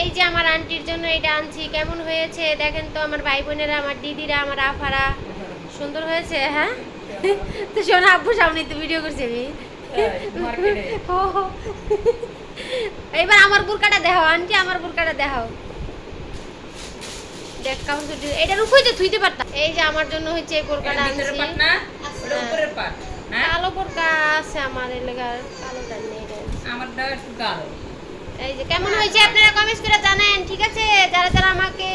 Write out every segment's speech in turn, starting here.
এই যে আমার আন্টির জন্য এটা আনছি কেমন হয়েছে? দেখেন তো আমার ভাই বোনেরা আমার দিদিরা আমার আফারা। সুন্দর হয়েছে হ্যাঁ? তো শোনো আব্বু সামনে তো ভিডিও করছি আমি। এবার আমার বুরকাটা দেখাও আন্টি আমার বুরকাটা দেখাও। দেখ কেমন করে দিল। এটার উপরে তো থুইতে পারতাম। এই যে আমার জন্য হচ্ছে এই বোরকাটা আনছি। হ্যাঁ? কালো বোরকা আছে আমার এলাকার কালোটা নেই রে। আমারটা একটু কালো এই যে, কেমন হয়েছে? আপনারা কমেন্টস করে জানেন, ঠিক আছে? যারা যারা আমাকে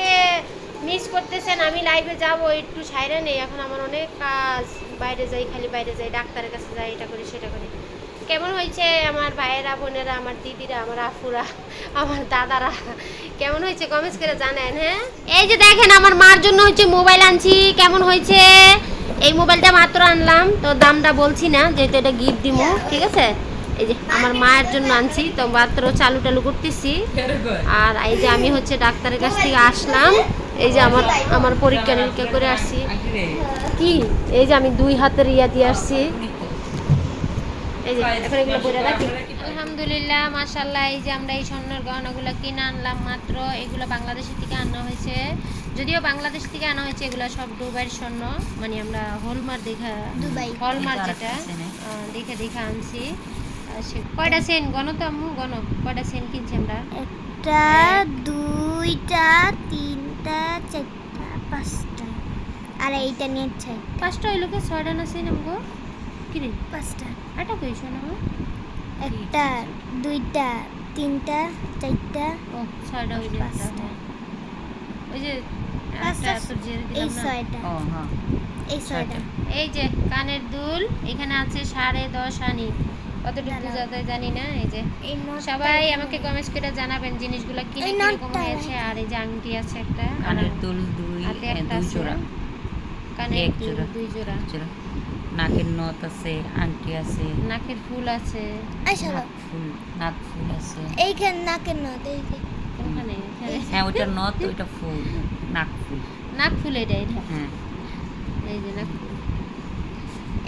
মিস করতেছেন, আমি লাইভে যাব, একটু সাইরে নেই। এখন আমার অনেক কাজ, বাইরে যাই, খালি বাইরে যাই, ডাক্তারের কাছে যাই, এটা করি, সেটা করি। কেমন হয়েছে আমার ভাইয়েরা, বোনেরা, আমার দিদিরা, আমার আফুরা, আমার দাদারা? কেমন হয়েছে? কমেন্টস করে জানেন হ্যাঁ? এই যে দেখেন, আমার মার জন্য হচ্ছে মোবাইল আনছি। কেমন হয়েছে? এই মোবাইলটা মাত্র আনলাম, তো দামটা বলছি না, যেহেতু এটা গিফট দিব ঠিক আছে? এই যে আমার মায়ের জন্য আনছি তো মাত্র চালু টালু করতেছি। আর এই যে আমি হচ্ছে ডাক্তারের কাছ থেকে আসলাম এই যে আমার আমার পরীক্ষা নিরীক্ষা করে আসছি। কি? এই যে আমি দুই হাতের ইয়া দিয়ে আসছি। এই যে এখন এগুলো পরে রাখি। আলহামদুলিল্লাহ মাশাল্লাহ এই যে আমরা এই স্বর্ণের গহনাগুলো কিনে আনলাম মাত্র এগুলো বাংলাদেশ থেকে আনা হয়েছে। যদিও বাংলাদেশ থেকে আনা হয়েছে এগুলো সব দুবাইয়ের স্বর্ণ মানে আমরা হলমার্ক দেখা দুবাই। হলমার্ক যেটা দেখে দেখে আনছি। সে- কয়টা সেন? গণ তো আম্মু গণ। কয়টা সেন কিনছি আমরা? একটা দুইটা তিনটা চারটা পাঁচটা। আর এইটা নিয়ে চাই পাঁচটা হইল কে? ছয়টা না সেন আমগো কিরে? পাঁচটা। আটা কইছো না একটা দুইটা তিনটা চারটা ও ছয়টা হইল একটা, পাঁচটা। হ্যাঁ। ওই যে পাঁচটা, তোর জেরে এই ছয়টা। ও হ্যাঁ। এই ছয়টা। এই যে কানের দুল এখানে আছে সাড়ে দশ আনি। কতটুকু। যাতে জানি না এই যে সবাই আমাকে কমেন্টস করে জানাবেন জিনিসগুলো কিনে এই কীরকম হয়েছে আর এই যে আংটি আছে একটা আর কানের দুল দুই হাতে এ, একটা দুই জোড়া। কানের এক জোড়া। দুই জোড়া। জোড়া। নাকের নথ আছে আংটি আছে। নাকের ফুল আছে। নাক ফুল নাক ফুল আছে। এইখানে নাকের নদ এই যে। ওখানে হ্যাঁ ওইটা নথ ওইটা ফুল নাক ফুল। নাক ফুল এটা হ্যাঁ। এই যে নাক ফুল।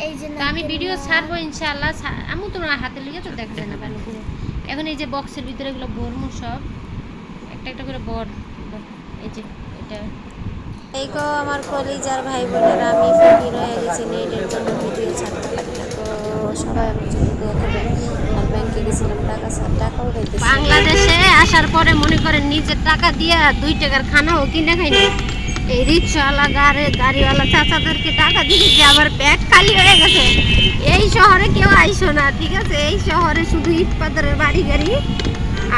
এই যে তো আমি ভিডিও ছাড়বো ইনশাআল্লাহ। আমু তোমার হাতে লিগে তো দেখা যায় না ভালো করে এখন এই যে বক্সের ভিতরে এগুলো ভরমু সব একটা একটা করে বর এই যে এটা। এই গো আমার কলিজার ভাই বোনেরা আমি ফকির হয়ে গেছি নেটের জন্য ভিডিও ছাড়তে পারি না তো সবাই আমার জন্য দোয়া করবেন আর ব্যাংকে গেছিলাম টাকা টাকাও উঠাইতেছি বাংলাদেশে আসার পরে মনে করেন নিজের টাকা দিয়ে দুই টাকার খানাও কিনে খাইনি এই রিক্সাওয়ালা গাড়ি, গাড়িওয়ালা চাচাদেরকে টাকা দিয়ে যে আবার ব্যাগ খালি হয়ে গেছে। এই শহরে কেউ আইসো না, ঠিক আছে? এই শহরে শুধু ইট পাথরের বাড়ি গাড়ি,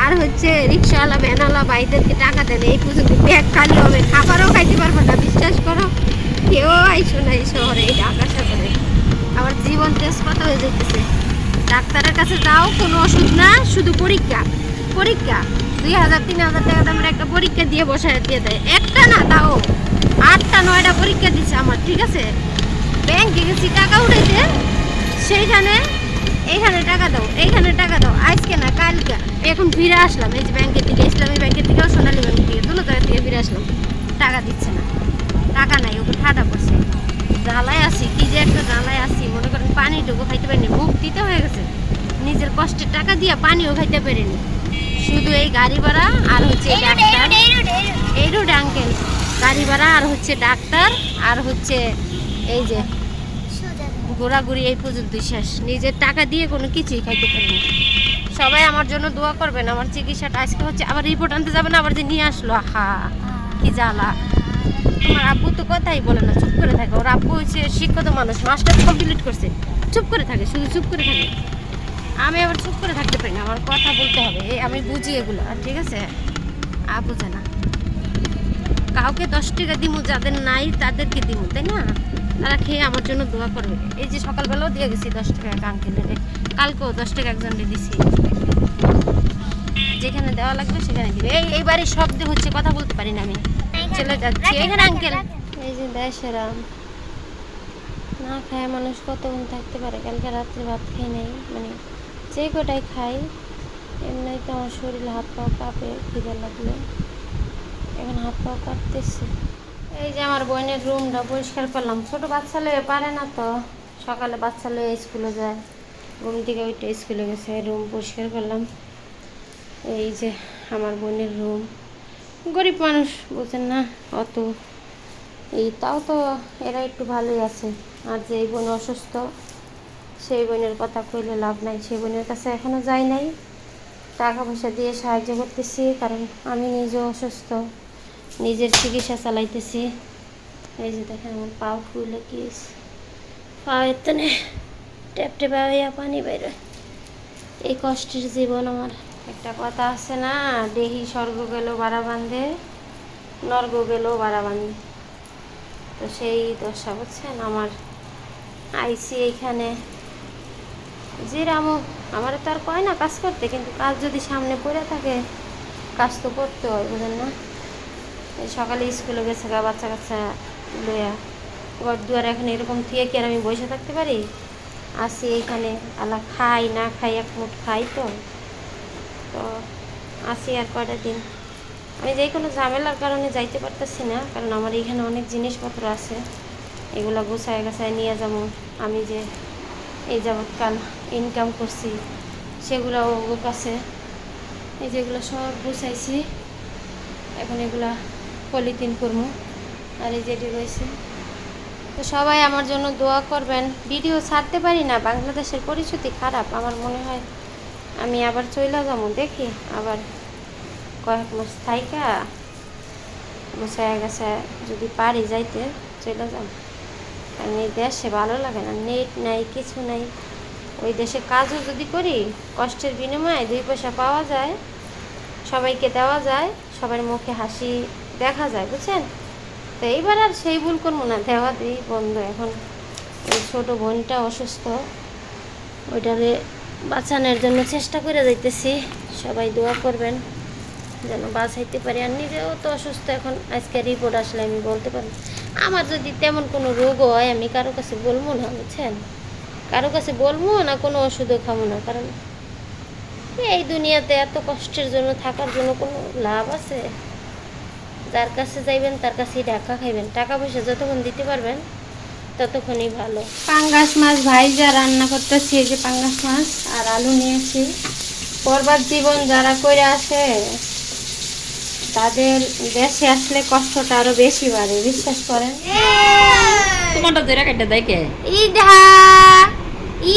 আর হচ্ছে রিক্সাওয়ালা, ভ্যানওয়ালা ভাইদেরকে টাকা দেন। এই পর্যন্ত ব্যাগ খালি হবে। খাবারও খাইতে পারব না, বিশ্বাস করো। কেউ আইসো না এই শহরে, এই ঢাকা শহরে। আমার জীবন তেজ কত হয়ে যেতেছে ডাক্তারের কাছে যাও, কোনো ওষুধ না, শুধু পরীক্ষা পরীক্ষা। দুই হাজার, তিন হাজার টাকা দামের একটা পরীক্ষা দিয়ে বসায় দিয়ে দেয়। একটা না, তাও। আটটা, নয়টা পরীক্ষা দিচ্ছে আমার, ঠিক আছে? ব্যাংকে গেছি, টাকা উঠাইতে, সেইখানে, এইখানে টাকা দাও, এইখানে টাকা দাও, আজকে না, কালকে। এখন ফিরে আসলাম, এই যে ব্যাংকের থেকে ইসলামী ব্যাংকের থেকেও সোনালী ব্যাংকের থেকে দুটো জায়গা ফিরে আসলাম। টাকা দিচ্ছে না, টাকা নাই, ওকে ঠাডা পড়ছে। জ্বালায় আছি, কি যে একটা জ্বালায় আছি, মনে করেন পানিটুকু খাইতে পারিনি, মুখ দিতে হয়ে গেছে। নিজের কষ্টের টাকা দিয়ে পানিও খাইতে পারিনি। শুধু এই গাড়ি ভাড়া আর হচ্ছে ডাক্তার এই রোড, আঙ্কেল। গাড়ি ভাড়া আর হচ্ছে ডাক্তার আর হচ্ছে এই যে ঘোরাঘুরি এই পর্যন্তই শেষ। নিজের টাকা দিয়ে কোনো কিছুই খাইতে পারিনি সবাই আমার জন্য দোয়া করবেন আমার চিকিৎসাটা আজকে হচ্ছে আবার রিপোর্ট আনতে যাবেন আবার যে নিয়ে আসলো। আহা কি জ্বালা। তোমার আব্বু তো কথাই বলে না চুপ করে থাকে। ওর আব্বু হচ্ছে শিক্ষিত মানুষ মাস্টার কমপ্লিট করছে। চুপ করে থাকে শুধু চুপ করে থাকে। আমি আবার চুপ করে থাকতে পারি না আমার কথা বলতে হবে। এই আমি বুঝি এগুলো ঠিক আছে? আব্বু জানা কাউকে দশ টাকা দিমু যাদের নাই তাদেরকে দিমু তাই না? তারা খেয়ে আমার জন্য দোয়া করবে। এই যে সকালবেলাও দিয়ে গেছি দশ টাকা এক আঙ্কেলের কালকেও দশ টাকা একজনকে দিছি। যেখানে দেওয়া লাগবে সেখানে দিবে। এই এই বাড়ির শব্দে হচ্ছে কথা বলতে পারি না আমি। চলে যাচ্ছি। এখানে আঙ্কেল। এই যে দেশেরাম না খায় মানুষ কতক্ষণ থাকতে পারে? কালকে রাত্রে ভাত খেয়ে নেই মানে যে কটাই খাই, এমনি তো আমার শরীর হাত পা কাঁপে, খিদে লাগলে। এখন হাত পা কাঁপতেছে। এই যে আমার বোনের রুমটা পরিষ্কার করলাম। ছোট বাচ্চা লয়ে পারে না তো। সকালে বাচ্চা লয়ে স্কুলে যায়। ঘুম থেকে ওইটা স্কুলে গেছে, রুম পরিষ্কার করলাম। এই যে আমার বোনের রুম। গরিব মানুষ, বুঝেন না, অত। এই তাও তো এরা একটু ভালোই আছে। আর যে এই বোন অসুস্থ সেই বোনের কথা কইলে লাভ নাই, সেই বোনের কাছে এখনও যাই নাই। টাকা পয়সা দিয়ে সাহায্য করতেছি, কারণ আমি নিজেও অসুস্থ, নিজের চিকিৎসা চালাইতেছি। এই যে দেখেন আমার পাও ফুলে কি পা এতনে ট্যাপ টেপা হইয়া পানি বেরোয় এই কষ্টের জীবন আমার। একটা কথা আছে না, দেহি স্বর্গ গেল বাড়া বান্ধে নর্গ গেল বাড়া বান্ধে তো সেই দশা, বুঝছেন? আমার আইসি এইখানে। যে রামু, আমার তো আর কয় না কাজ করতে, কিন্তু কাজ যদি সামনে পড়ে থাকে, কাজ তো করতে হয়, বুঝেন না? সকালে স্কুলে গেছে গা, বাচ্চা কাচ্চা লইয়া। ঘর দুয়ার এখন এরকম থিয়ে কি আর আমি বসে থাকতে পারি? আসি এইখানে আলা খাই, না খাই, এক মুঠ খাই তো। তো আসি আর কয়টা দিন। আমি যে কোনো ঝামেলার কারণে যাইতে পারতেছি না, কারণ আমার এখানে অনেক জিনিসপত্র আছে। এগুলো গুছায় গাছায় নিয়ে যাব। আমি যে এই যাবৎকাল ইনকাম করছি, সেগুলো ওর কাছে। এই যেগুলো সব গুছাইছি, এখন এগুলা পলিথিন করব আর এই যেটি রয়েছে। তো সবাই আমার জন্য দোয়া করবেন। ভিডিও ছাড়তে পারি না, বাংলাদেশের পরিস্থিতি খারাপ। আমার মনে হয় আমি আবার চলে যাব দেখি আবার কয়েক মাস থাইকা বসায় গেছে, যদি পারি যাইতে চলে যাব কারণ এই দেশে ভালো লাগে না, নেট নাই, কিছু নাই। ওই দেশে কাজও যদি করি, কষ্টের বিনিময়ে দুই পয়সা পাওয়া যায়, সবাইকে দেওয়া যায়, সবার মুখে হাসি দেখা যায়, বুঝছেন? তো এইবার আর সেই ভুল করব না দেওয়া দিই বন্ধ। এখন ওই ছোটো বোনটা অসুস্থ, ওইটারে বাঁচানোর জন্য চেষ্টা করে যাইতেছি। সবাই দোয়া করবেন, যেন বাঁচাইতে পারি। আর নিজেও তো অসুস্থ এখন, আজকে রিপোর্ট আসলে আমি বলতে পারব আমার যদি তেমন কোনো রোগ হয়, আমি কারও কাছে বলব না, বুঝছেন? কারও কাছে বলব না, কোনো ওষুধও খাব না, কারণ এই দুনিয়াতে এত কষ্টের জন্য থাকার জন্য কোনো লাভ আছে? যার কাছে যাইবেন, তার কাছেই টাকা খাইবেন। টাকা পয়সা যতক্ষণ দিতে পারবেন, ততক্ষণই ভালো। পাঙ্গাস মাছ, ভাই যা রান্না করতেছি, এই যে পাঙ্গাস মাছ আর আলু নিয়েছি। পর্বত জীবন যারা করে আসে তাদের দেশে আসলে কষ্টটা আরও বেশি বাড়ে বিশ্বাস করেন? তোমারটা ধরে কাটতে দেখে ইধা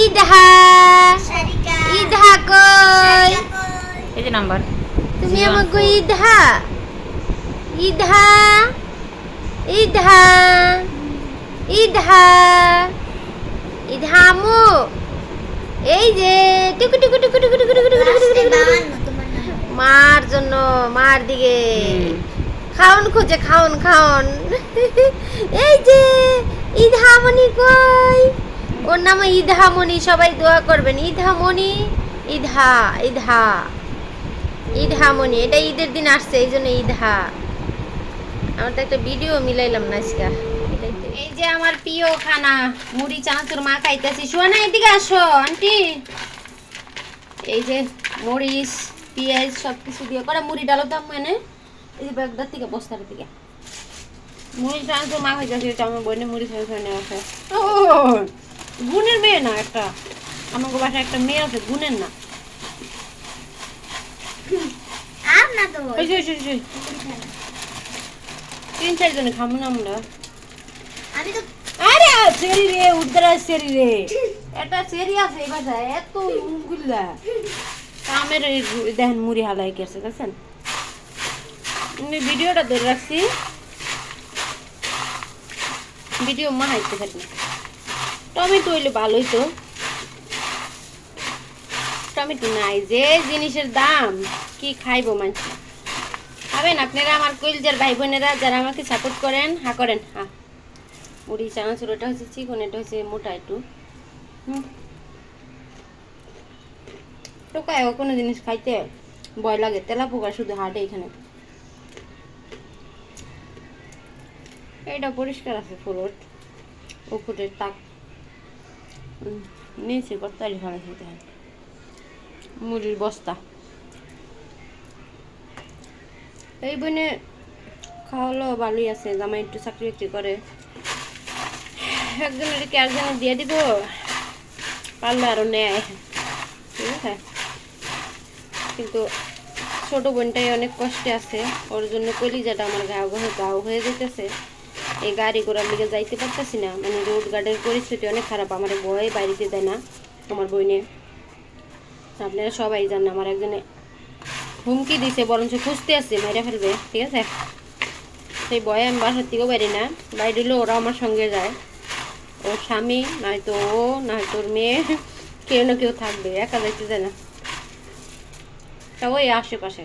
ইধা সারিকা ইধা কই? এই যে নাম্বার। তুমি আমাকে four. ইধা ইধা ইধা খাওন, খুঁজে খাওন খাওন। এই যে ইধামণি কই? ওর নাম ইধামণি সবাই দোয়া করবেন। ইধামণি ইধা ইধা ইধামণি এটা ঈদের দিন আসছে, এই জন্য ইধা আমার তো একটা ভিডিও মিলাইলাম না আজকে। এই যে আমার প্রিয় খানা, মুড়ি চানাচুর মা খাইতেছি। শোনা এদিকে আসো, আন্টি। এই যে মরিচ, পেঁয়াজ সব কিছু দিয়ে। করে মুড়ি ডালো দাম মানে এই যে ব্যাগটার থেকে বস্তার থেকে। মুড়ি চানাচুর মা খাইতেছি এটা আমার বোনের মুড়ি চানাচুর নেওয়া আছে। ও গুণের মেয়ে না একটা। আমাকে বাসায় একটা মেয়ে আছে গুণের না। তো তিন চারজনে খাব না আমরা। আমি তো আরে সেরি রে উদ্ধার সেরি রে। এটা সেরি আছে এই বাসায় এত গুল্লা কামের দেখেন মুড়ি হালাই গেছে দেখছেন? আমি ভিডিওটা ধরে রাখছি। ভিডিও মা হাইতে না। টমেটো হইলে ভালোই তো টমেটো নাই যে জিনিসের দাম, কি খাইবো মানুষ? খাবেন আপনারা আমার কইলজার ভাই বোনেরা যারা আমাকে সাপোর্ট করেন, হা করেন, হা। মুড়ি চানাচুর ওটা হচ্ছে চিকন, এটা হচ্ছে মোটা একটু। হুম। টোকায় কোনো জিনিস খাইতে ভয় লাগে তেলা পোকা শুধু হাটে এখানে। এটা পরিষ্কার আছে ফ্লোট উপরের তাক নিচে কর্তারি ভালো খেতে হয়। মুড়ির বস্তা। এই বনে খাওয়ালো ভালোই আছে, জামাই একটু চাকরি বাকরি করে। একজনের কি একজন দিয়ে দিব? পারলে আরও নেয়। ঠিক আছে? কিন্তু ছোট বোনটাই অনেক কষ্টে আছে, ওর জন্য কলিজাটা আমার গাও হয়ে গাও হয়ে যেতেছে। এই গাড়ি ঘোড়ার লিগে যাইতে পারতেছি না। মানে রোড গার্ডের পরিস্থিতি অনেক খারাপ, আমার ভয় বাড়িতে দেয় না আমার বইনে। আপনারা সবাই জানেন, আমার একজনে হুমকি দিছে, বরঞ্চ খুঁজতে আসছে মেরে ফেলবে, ঠিক আছে? সেই ভয়ে আমি বাসার থেকেও বাইরে না। বাইরে হলেও ওরা আমার সঙ্গে যায়। ওর স্বামী, নয়তো ও, নয়তো ওর মেয়ে, কেউ না কেউ থাকবে, একা যাইতে যায় না। তা ওই আশেপাশে।